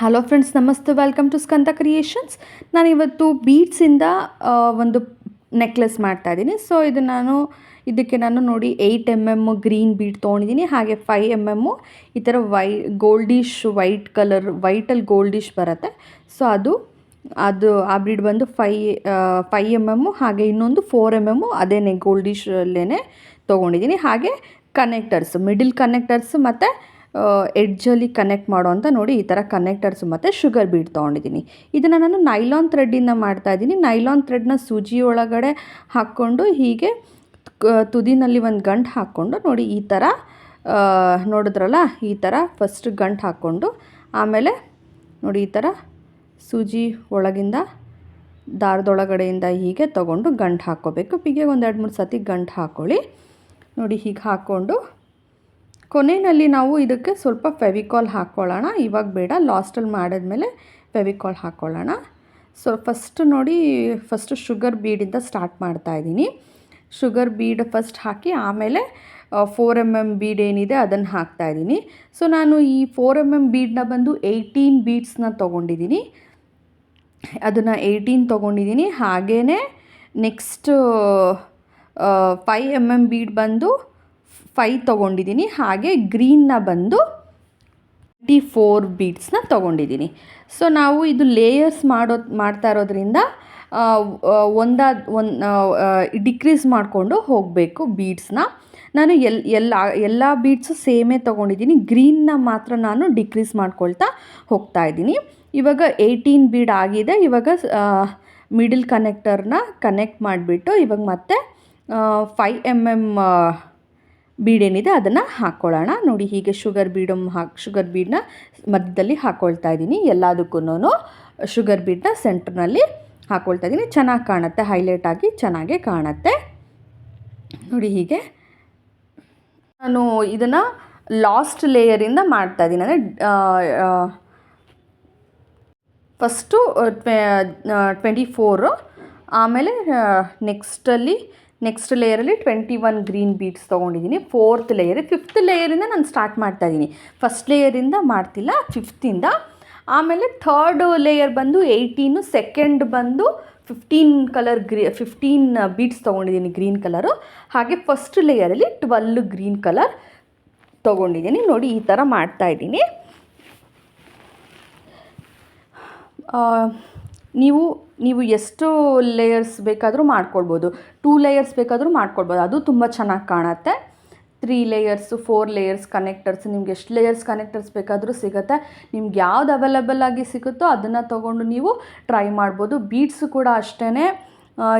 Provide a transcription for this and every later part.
Hello friends ನಮಸ್ತೆ welcome to Skanda creations ನಾನು ಇವತ್ತು ಬೀಡ್ಸಿಂದ ಒಂದು ನೆಕ್ಲೆಸ್ ಮಾಡ್ತಾ ಇದ್ದೀನಿ. ಸೊ ಇದು ನಾನು, ಇದಕ್ಕೆ ನಾನು ನೋಡಿ eight M M green bead ತೊಗೊಂಡಿದ್ದೀನಿ. ಹಾಗೆ ಫೈವ್ ಎಂ ಎಮ್ಮು ಈ ಥರ ವೈ ಗೋಲ್ಡಿಶ್ ವೈಟ್ ಕಲರ್ ವೈಟಲ್ಲಿ ಗೋಲ್ಡಿಶ್ ಬರುತ್ತೆ. ಸೊ ಅದು ಅದು, ಆ ಬೀಡ್ ಬಂದು ಫೈ ಫೈ ಎಂ ಎಮ್ಮು ಹಾಗೆ ಇನ್ನೊಂದು ಫೋರ್ ಎಂ ಎಮ್ಮು ಅದೇನೆ ಗೋಲ್ಡಿಶಲ್ಲೇ ತೊಗೊಂಡಿದ್ದೀನಿ. ಹಾಗೆ ಕನೆಕ್ಟರ್ಸ್ ಮಿಡಿಲ್ ಕನೆಕ್ಟರ್ಸ್ ಮತ್ತು ಎಡ್ಜಲ್ಲಿ ಕನೆಕ್ಟ್ ಮಾಡೋ ಅಂತ ನೋಡಿ ಈ ಥರ ಕನೆಕ್ಟರ್ಸ್ ಮತ್ತು ಶುಗರ್ ಬೀಡ್ ತೊಗೊಂಡಿದ್ದೀನಿ. ಇದನ್ನು ನಾನು ನೈಲಾನ್ ಥ್ರೆಡ್ಡಿಂದ ಮಾಡ್ತಾಯಿದ್ದೀನಿ ನೈಲಾನ್ ಥ್ರೆಡ್ನ ಸೂಜಿ ಒಳಗಡೆ ಹಾಕ್ಕೊಂಡು ಹೀಗೆ ತುದಿನಲ್ಲಿ ಒಂದು ಗಂಟು ಹಾಕ್ಕೊಂಡು ನೋಡಿ ಈ ಥರ ನೋಡಿದ್ರಲ್ಲ ಈ ಥರ ಫಸ್ಟ್ ಗಂಟು ಹಾಕ್ಕೊಂಡು ಆಮೇಲೆ ನೋಡಿ ಈ ಥರ ಸೂಜಿ ಒಳಗಿಂದ ದಾರದೊಳಗಡೆಯಿಂದ ಹೀಗೆ ತೊಗೊಂಡು ಗಂಟು ಹಾಕ್ಕೋಬೇಕು. ಹೀಗೆ ಒಂದು ಎರಡು ಮೂರು ಸತಿ ಗಂಟು ಹಾಕ್ಕೊಳ್ಳಿ ನೋಡಿ ಹೀಗೆ ಹಾಕ್ಕೊಂಡು ಕೊನೆಯಲ್ಲಿ ನಾವು ಇದಕ್ಕೆ ಸ್ವಲ್ಪ ಫೆವಿಕಾಲ್ ಹಾಕ್ಕೊಳ್ಳೋಣ. ಇವಾಗ ಬೇಡ ಲಾಸ್ಟಲ್ಲಿ ಮಾಡಿದ್ಮೇಲೆ ಫೆವಿಕಾಲ್ ಹಾಕ್ಕೊಳ್ಳೋಣ. ಸೊ ಫಸ್ಟ್ ನೋಡಿ ಫಸ್ಟ್ ಶುಗರ್ ಬೀಡಿಂದ ಸ್ಟಾರ್ಟ್ ಮಾಡ್ತಾ ಇದ್ದೀನಿ. ಶುಗರ್ ಬೀಡ್ ಫಸ್ಟ್ ಹಾಕಿ ಆಮೇಲೆ ಫೋರ್ ಎಂ ಎಂ ಬೀಡ್ ಏನಿದೆ ಅದನ್ನು ಹಾಕ್ತಾ ಇದ್ದೀನಿ. ಸೊ ನಾನು ಈ ಫೋರ್ ಎಂ ಎಂ ಬೀಡನ್ನ ಬಂದು ಏಯ್ಟೀನ್ ಬೀಡ್ಸ್ನ ತೊಗೊಂಡಿದ್ದೀನಿ. ಅದನ್ನು ಏಯ್ಟೀನ್ ತೊಗೊಂಡಿದ್ದೀನಿ. ಹಾಗೇ next five M M bead ಬಂದು ಫೈ ತೊಗೊಂಡಿದ್ದೀನಿ. ಹಾಗೆ ಗ್ರೀನ್ನ ಬಂದು ಟ್ವೆಂಟಿ ಫೋರ್ ಬೀಡ್ಸ್ನ ತೊಗೊಂಡಿದ್ದೀನಿ. ಸೊ ನಾವು ಇದು ಲೇಯರ್ಸ್ ಮಾಡೋ, ಮಾಡ್ತಾ ಇರೋದ್ರಿಂದ ಒಂದಾದ ಒಂದು ಡಿಕ್ರೀಸ್ ಮಾಡಿಕೊಂಡು ಹೋಗಬೇಕು ಬೀಡ್ಸ್ನ ನಾನು ಎಲ್, ಎಲ್ಲ ಎಲ್ಲ ಬೀಡ್ಸು ಸೇಮೇ ತೊಗೊಂಡಿದ್ದೀನಿ. ಗ್ರೀನ್ನ ಮಾತ್ರ ನಾನು ಡಿಕ್ರೀಸ್ ಮಾಡ್ಕೊಳ್ತಾ ಹೋಗ್ತಾ ಇದ್ದೀನಿ. ಇವಾಗ ಏಯ್ಟೀನ್ ಬೀಡ್ ಆಗಿದೆ. ಇವಾಗ ಮಿಡಿಲ್ ಕನೆಕ್ಟರ್ನ ಕನೆಕ್ಟ್ ಮಾಡಿಬಿಟ್ಟು ಇವಾಗ ಮತ್ತೆ ಫೈ ಎಂ ಎಂ ಬೀಡ್ ಏನಿದೆ ಅದನ್ನು ಹಾಕ್ಕೊಳ್ಳೋಣ ನೋಡಿ ಹೀಗೆ ಶುಗರ್ ಬೀಡು ಹಾಕಿ ಶುಗರ್ ಬೀಡನ್ನ ಮಧ್ಯದಲ್ಲಿ ಹಾಕ್ಕೊಳ್ತಾ ಇದ್ದೀನಿ. ಎಲ್ಲದಕ್ಕೂ ಶುಗರ್ ಬೀಡನ್ನ ಸೆಂಟ್ರ್ನಲ್ಲಿ ಹಾಕ್ಕೊಳ್ತಾ ಇದ್ದೀನಿ. ಚೆನ್ನಾಗಿ ಕಾಣುತ್ತೆ ಹೈಲೈಟ್ ಆಗಿ ಚೆನ್ನಾಗೇ ಕಾಣುತ್ತೆ. ನೋಡಿ ಹೀಗೆ. ನಾನು ಇದನ್ನು ಲಾಸ್ಟ್ ಲೇಯರಿಂದ ಮಾಡ್ತಾ ಇದ್ದೀನಿ. ಅಂದರೆ ಫಸ್ಟು ಟ್ವೆಂಟಿ ಫೋರು ಆಮೇಲೆ ನೆಕ್ಸ್ಟಲ್ಲಿ ನೆಕ್ಸ್ಟ್ ಲೇಯರಲ್ಲಿ ಟ್ವೆಂಟಿ ಒನ್ ಗ್ರೀನ್ ಬೀಡ್ಸ್ ತೊಗೊಂಡಿದ್ದೀನಿ. ಫೋರ್ತ್ ಲೇಯರ್ ಫಿಫ್ತ್ ಲೇಯರಿಂದ ನಾನು ಸ್ಟಾರ್ಟ್ ಮಾಡ್ತಾ ಇದ್ದೀನಿ ಫಸ್ಟ್ ಲೇಯರಿಂದ ಮಾಡ್ತಿಲ್ಲ ಫಿಫ್ತಿಂದ ಆಮೇಲೆ ಥರ್ಡ್ ಲೇಯರ್ ಬಂದು ಏಯ್ಟೀನು ಸೆಕೆಂಡ್ ಬಂದು fifteen colour green fifteen beads ತೊಗೊಂಡಿದ್ದೀನಿ ಗ್ರೀನ್ ಕಲರು ಹಾಗೆ ಫಸ್ಟ್ ಲೇಯರಲ್ಲಿ ಟ್ವೆಲ್ ಗ್ರೀನ್ ಕಲರ್ ತೊಗೊಂಡಿದ್ದೀನಿ. ನೋಡಿ ಈ ಥರ ಮಾಡ್ತಾ ಇದ್ದೀನಿ ಆ, ನೀವು ನೀವು ಎಷ್ಟು ಲೇಯರ್ಸ್ ಬೇಕಾದರೂ ಮಾಡ್ಕೊಳ್ಬೋದು. ಟೂ ಲೇಯರ್ಸ್ ಬೇಕಾದರೂ ಮಾಡ್ಕೊಳ್ಬೋದು. ಅದು ತುಂಬ ಚೆನ್ನಾಗಿ ಕಾಣುತ್ತೆ. Three layers four layers connectors ನಿಮ್ಗೆ ಎಷ್ಟು ಲೇಯರ್ಸ್ ಕನೆಕ್ಟರ್ಸ್ ಬೇಕಾದರೂ ಸಿಗುತ್ತೆ. ನಿಮ್ಗೆ ಯಾವ್ದು ಅವೈಲೇಬಲ್ ಆಗಿ ಸಿಗುತ್ತೋ ಅದನ್ನು ತೊಗೊಂಡು ನೀವು ಟ್ರೈ ಮಾಡ್ಬೋದು. ಬೀಡ್ಸು ಕೂಡ ಅಷ್ಟೇ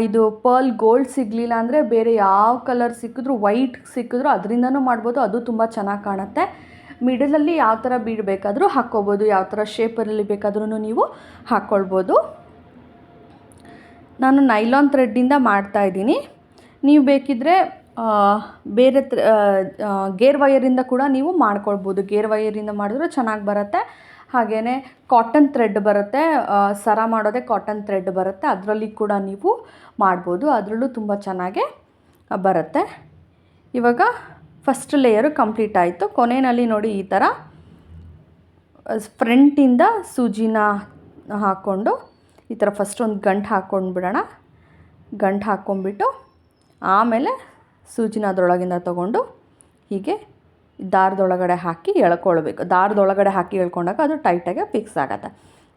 ಇದು ಪರ್ಲ್ ಗೋಲ್ಡ್ ಸಿಗಲಿಲ್ಲ ಅಂದರೆ ಬೇರೆ ಯಾವ ಕಲರ್ ಸಿಕ್ಕಿದ್ರು ವೈಟ್ ಸಿಕ್ಕಿದ್ರು ಅದರಿಂದನೂ ಮಾಡ್ಬೋದು. ಅದು ತುಂಬ ಚೆನ್ನಾಗಿ ಕಾಣುತ್ತೆ. ಮಿಡಲಲ್ಲಿ ಯಾವ ಥರ ಬೀಡ್ ಬೇಕಾದರೂ ಹಾಕ್ಕೋಬೋದು ಯಾವ ಥರ ಶೇಪಲ್ಲಿ ಬೇಕಾದ್ರೂ ನೀವು ಹಾಕ್ಕೊಳ್ಬೋದು. ನಾನು ನೈಲಾನ್ ಥ್ರೆಡ್ಡಿಂದ ಮಾಡ್ತಾ ಇದ್ದೀನಿ. ನೀವು ಬೇಕಿದ್ದರೆ ಬೇರೆ ತ್ರ ಗೇರ್ ವಯರಿಂದ ಕೂಡ ನೀವು ಮಾಡ್ಕೊಳ್ಬೋದು. ಗೇರ್ ವಯರಿಂದ ಮಾಡಿದ್ರೆ ಚೆನ್ನಾಗಿ ಬರುತ್ತೆ. ಹಾಗೆಯೇ ಕಾಟನ್ ಥ್ರೆಡ್ ಬರುತ್ತೆ. ಸರ ಮಾಡೋದೇ ಕಾಟನ್ ಥ್ರೆಡ್ ಬರುತ್ತೆ. ಅದರಲ್ಲಿ ಕೂಡ ನೀವು ಮಾಡ್ಬೋದು. ಅದರಲ್ಲೂ ತುಂಬ ಚೆನ್ನಾಗೆ ಬರುತ್ತೆ. ಇವಾಗ ಫಸ್ಟ್ ಲೇಯರು ಕಂಪ್ಲೀಟ್ ಆಯಿತು. ಕೊನೆಯಲ್ಲಿ ನೋಡಿ ಈ ಥರ ಫ್ರಂಟಿಂದ ಸೂಜಿನ ಹಾಕ್ಕೊಂಡು ಈ ಥರ ಫಸ್ಟ್ ಒಂದು ಗಂಟು ಹಾಕ್ಕೊಂಡ್ಬಿಡೋಣ ಗಂಟು ಹಾಕ್ಕೊಂಬಿಟ್ಟು ಆಮೇಲೆ ಸೂಜಿನ ಅದರೊಳಗಿಂದ ತೊಗೊಂಡು ಹೀಗೆ ದಾರದೊಳಗಡೆ ಹಾಕಿ ಎಳ್ಕೊಳ್ಬೇಕು. ದಾರದೊಳಗಡೆ ಹಾಕಿ ಎಳ್ಕೊಂಡಾಗ ಅದು ಟೈಟಾಗಿ ಫಿಕ್ಸ್ ಆಗುತ್ತೆ.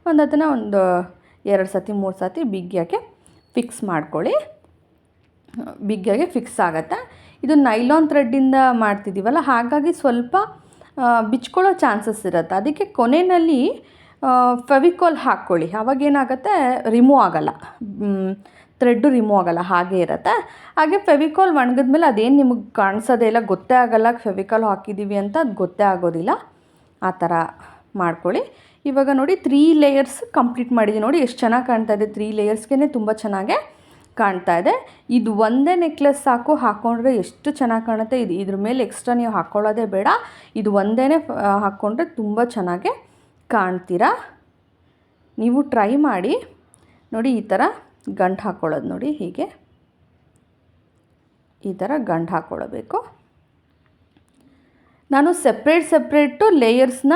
ಒಂದು ಅದನ್ನು ಒಂದು ಎರಡು ಸತಿ, ಮೂರು ಸತಿ ಬಿಗ್ಗಿಯಾಗೆ ಫಿಕ್ಸ್ ಮಾಡ್ಕೊಳ್ಳಿ. ಬಿಗ್ಗಿಯಾಗೆ ಫಿಕ್ಸ್ ಆಗುತ್ತೆ. ಇದು ನೈಲಾನ್ ಥ್ರೆಡ್ಡಿಂದ ಮಾಡ್ತಿದ್ದೀವಲ್ಲ ಹಾಗಾಗಿ ಸ್ವಲ್ಪ ಬಿಚ್ಕೊಳ್ಳೋ ಚಾನ್ಸಸ್ ಇರುತ್ತೆ. ಅದಕ್ಕೆ ಕೊನೆಯಲ್ಲಿ ಫೆವಿಕಾಲ್ ಹಾಕ್ಕೊಳ್ಳಿ. ಅವಾಗ ಏನಾಗುತ್ತೆ? ರಿಮೂವ್ ಆಗಲ್ಲ. ಥ್ರೆಡ್ಡು ರಿಮೂವ್ ಆಗಲ್ಲ. ಹಾಗೆ ಇರುತ್ತೆ. ಹಾಗೆ ಫೆವಿಕೋಲ್ ಒಣಗಿದ ಮೇಲೆ ಅದೇನು ನಿಮಗೆ ಕಾಣಿಸೋದೇ ಇಲ್ಲ. ಗೊತ್ತೇ ಆಗೋಲ್ಲ. ಫೆವಿಕಾಲ್ ಹಾಕಿದ್ದೀವಿ ಅಂತ ಅದು ಗೊತ್ತೇ ಆಗೋದಿಲ್ಲ. ಆ ಥರ ಮಾಡ್ಕೊಳ್ಳಿ. ಇವಾಗ ನೋಡಿ ತ್ರೀ ಲೇಯರ್ಸ್ ಕಂಪ್ಲೀಟ್ ಮಾಡಿದ್ದೀನಿ ನೋಡಿ, ಎಷ್ಟು ಚೆನ್ನಾಗಿ ಕಾಣ್ತಾ ಇದೆ. ತ್ರೀ ಲೇಯರ್ಸ್ಗೇ ತುಂಬ ಚೆನ್ನಾಗೆ ಕಾಣ್ತಾ ಇದೆ. ಇದು ಒಂದೇ ನೆಕ್ಲೆಸ್ ಸಾಕು. ಹಾಕ್ಕೊಂಡ್ರೆ ಎಷ್ಟು ಚೆನ್ನಾಗಿ ಕಾಣುತ್ತೆ? ಇದು ಇದ್ರ ಮೇಲೆ ಎಕ್ಸ್ಟ್ರಾ ನೀವು ಹಾಕ್ಕೊಳ್ಳೋದೇ ಬೇಡ. ಇದು ಒಂದೇ ಹಾಕ್ಕೊಂಡ್ರೆ ತುಂಬ ಚೆನ್ನಾಗೇ ಕಾಣ್ತೀರಾ? ನೀವು ಟ್ರೈ ಮಾಡಿ, ನೋಡಿ ಈ ಥರ ಗಂಟು ಹಾಕ್ಕೊಳ್ಳೋದು ನೋಡಿ ಹೀಗೆ. ಈ ಥರ ಗಂಟು ಹಾಕ್ಕೊಳ್ಳಬೇಕು ನಾನು ಸಪ್ರೇಟ್ ಸಪ್ರೇಟು ಲೇಯರ್ಸ್ನ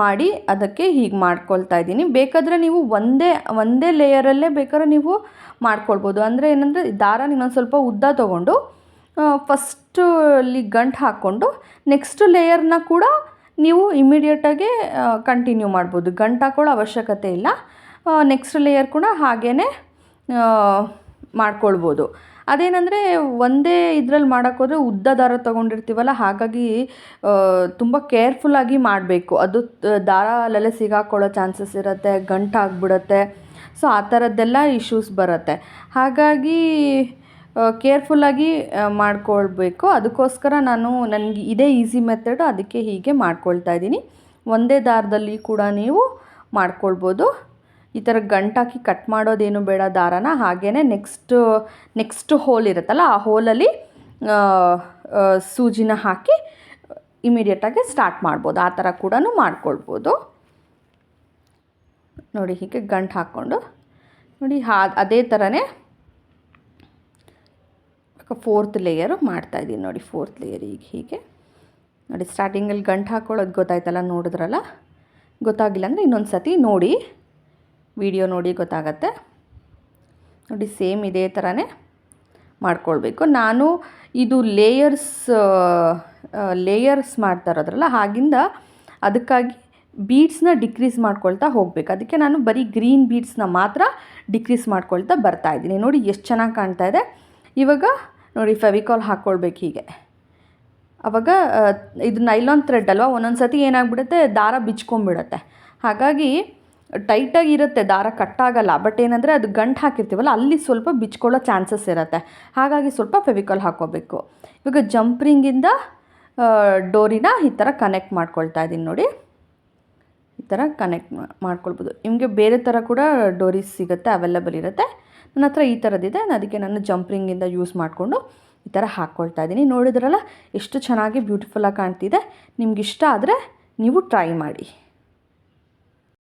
ಮಾಡಿ ಅದಕ್ಕೆ ಹೀಗೆ ಮಾಡ್ಕೊಳ್ತಾ ಇದ್ದೀನಿ. ಬೇಕಾದರೆ ನೀವು ಒಂದೇ ಒಂದೇ ಲೇಯರಲ್ಲೇ ಬೇಕಾದ್ರೆ ನೀವು ಮಾಡ್ಕೊಳ್ಬೋದು. ಅಂದರೆ ಏನಂದರೆ ದಾರ ಇನ್ನೊಂದು ಸ್ವಲ್ಪ ಉದ್ದ ತೊಗೊಂಡು ಫಸ್ಟಲ್ಲಿ ಗಂಟು ಹಾಕ್ಕೊಂಡು ನೆಕ್ಸ್ಟ್ ಲೇಯರ್ನ ಕೂಡ ನೀವು ಇಮಿಡಿಯೇಟಾಗಿ ಕಂಟಿನ್ಯೂ ಮಾಡ್ಬೋದು. ಗಂಟು ಹಾಕೊಳ್ಳೋ ಅವಶ್ಯಕತೆ ಇಲ್ಲ. ನೆಕ್ಸ್ಟ್ ಲೇಯರ್ ಕೂಡ ಹಾಗೇ ಮಾಡ್ಕೊಳ್ಬೋದು. ಅದೇನಂದರೆ, ಒಂದೇ ಇದರಲ್ಲಿ ಮಾಡೋಕ್ಕೋದ್ರೆ ಉದ್ದ ದಾರ ತೊಗೊಂಡಿರ್ತೀವಲ್ಲ, ಹಾಗಾಗಿ ತುಂಬ ಕೇರ್ಫುಲ್ಲಾಗಿ ಮಾಡಬೇಕು. ಅದು ದಾರ ಅಲ್ಲೆಲ್ಲ ಸಿಗಾಕೊಳ್ಳೋ ಚಾನ್ಸಸ್ ಇರುತ್ತೆ ಗಂಟಾಗ್ಬಿಡತ್ತೆ ಸೊ ಆ ಥರದ್ದೆಲ್ಲ ಇಶ್ಯೂಸ್ ಬರುತ್ತೆ. ಹಾಗಾಗಿ ಕೇರ್ಫುಲ್ಲಾಗಿ ಮಾಡ್ಕೊಳ್ಬೇಕು. ಅದಕ್ಕೋಸ್ಕರ ನಾನು ನನಗೆ ಇದೇ ಈಸಿ ಮೆಥಡ್ ಅದಕ್ಕೆ ಹೀಗೆ ಮಾಡ್ಕೊಳ್ತಾ ಇದ್ದೀನಿ. ಒಂದೇ ದಾರದಲ್ಲಿ ಕೂಡ ನೀವು ಮಾಡ್ಕೊಳ್ಬೋದು. ಈ ಥರ ಗಂಟಾಕಿ ಕಟ್ ಮಾಡೋದೇನು ಬೇಡ ದಾರನ. ಹಾಗೇ ನೆಕ್ಸ್ಟ್ ನೆಕ್ಸ್ಟ್ ಹೋಲ್ ಇರುತ್ತಲ್ಲ, ಆ ಹೋಲಲ್ಲಿ ಸೂಜಿನ ಹಾಕಿ ಇಮಿಡಿಯೇಟಾಗಿ ಸ್ಟಾರ್ಟ್ ಮಾಡ್ಬೋದು. ಆ ಥರ ಕೂಡ ಮಾಡ್ಕೊಳ್ಬೋದು. ನೋಡಿ ಹೀಗೆ ಗಂಟು ಹಾಕ್ಕೊಂಡು. ನೋಡಿ ಹಾ, ಅದೇ ಥರನೇ ಫೋರ್ತ್ ಲೇಯರು ಮಾಡ್ತಾಯಿದ್ದೀನಿ ನೋಡಿ ಫೋರ್ತ್ ಲೇಯರ್ ಈಗ ಹೀಗೆ. ನೋಡಿ ಸ್ಟಾರ್ಟಿಂಗಲ್ಲಿ ಗಂಟು ಹಾಕೊಳ್ಳೋದು ಗೊತ್ತಾಯ್ತಲ್ಲ, ನೋಡಿದ್ರಲ್ಲ? ಗೊತ್ತಾಗಿಲ್ಲ ಅಂದರೆ ಇನ್ನೊಂದು ಸತಿ ನೋಡಿ ವಿಡಿಯೋ ನೋಡಿ ಗೊತ್ತಾಗತ್ತೆ. ನೋಡಿ ಸೇಮ್ ಇದೇ ಥರನೇ ಮಾಡ್ಕೊಳ್ಬೇಕು. ನಾನು ಇದು ಲೇಯರ್ಸ್ ಲೇಯರ್ಸ್ ಮಾಡ್ತಾ ಇರೋದ್ರಲ್ಲ, ಹಾಗಿಂದ ಅದಕ್ಕಾಗಿ ಬೀಡ್ಸ್ನ ಡಿಕ್ರೀಸ್ ಮಾಡ್ಕೊಳ್ತಾ ಹೋಗಬೇಕು. ಅದಕ್ಕೆ ನಾನು ಬರೀ ಗ್ರೀನ್ ಬೀಡ್ಸ್ನ ಮಾತ್ರ ಡಿಕ್ರೀಸ್ ಮಾಡ್ಕೊಳ್ತಾ ಬರ್ತಾ ಇದ್ದೀನಿ ನೋಡಿ, ಎಷ್ಟು ಚೆನ್ನಾಗಿ ಕಾಣ್ತಾ ಇದೆ. ಇವಾಗ ನೋಡಿ ಫೆವಿಕಾಲ್ ಹಾಕ್ಕೊಳ್ಬೇಕು ಹೀಗೆ. ಅವಾಗ ಇದು ನೈಲಾನ್ ಥ್ರೆಡ್ ಅಲ್ವಾ ಒಂದೊಂದು ಸತಿ ಏನಾಗ್ಬಿಡುತ್ತೆ, ದಾರ ಬಿಚ್ಕೊಂಬಿಡುತ್ತೆ ಹಾಗಾಗಿ ಟೈಟಾಗಿ ಇರುತ್ತೆ ದಾರ ಕಟ್ಟಾಗಲ್ಲ, ಬಟ್ ಏನಂದರೆ ಅದು ಗಂಟು ಹಾಕಿರ್ತೀವಲ್ಲ, ಅಲ್ಲಿ ಸ್ವಲ್ಪ ಬಿಚ್ಕೊಳ್ಳೋ ಚಾನ್ಸಸ್ ಇರುತ್ತೆ. ಹಾಗಾಗಿ ಸ್ವಲ್ಪ ಫೆವಿಕಾಲ್ ಹಾಕ್ಕೋಬೇಕು ಇವಾಗ ಜಂಪ್ರಿಂಗಿಂದ ಡೋರಿನ ಈ ಥರ ಕನೆಕ್ಟ್ ಮಾಡ್ಕೊಳ್ತಾ ಇದ್ದೀನಿ ನೋಡಿ. ಥರ ಕನೆಕ್ಟ್ ಮಾಡ್ಕೊಳ್ಬೋದು. ನಿಮಗೆ ಬೇರೆ ಥರ ಕೂಡ ಡೋರೀಸ್ ಸಿಗುತ್ತೆ ಅವೈಲೇಬಲ್ ಇರುತ್ತೆ. ನನ್ನ ಹತ್ರ ಈ ಥರದ್ದಿದೆ. ಅದಕ್ಕೆ ನಾನು ಜಂಪ್ರಿಂಗಿಂದ ಯೂಸ್ ಮಾಡಿಕೊಂಡು ಈ ಥರ ಹಾಕ್ಕೊಳ್ತಾ ಇದ್ದೀನಿ. ನೋಡಿದ್ರಲ್ಲ, ಎಷ್ಟು ಚೆನ್ನಾಗಿ ಬ್ಯೂಟಿಫುಲ್ಲಾಗಿ ಕಾಣ್ತಿದೆ. ನಿಮ್ಗೆ ಇಷ್ಟ ಆದರೆ ನೀವು ಟ್ರೈ ಮಾಡಿ.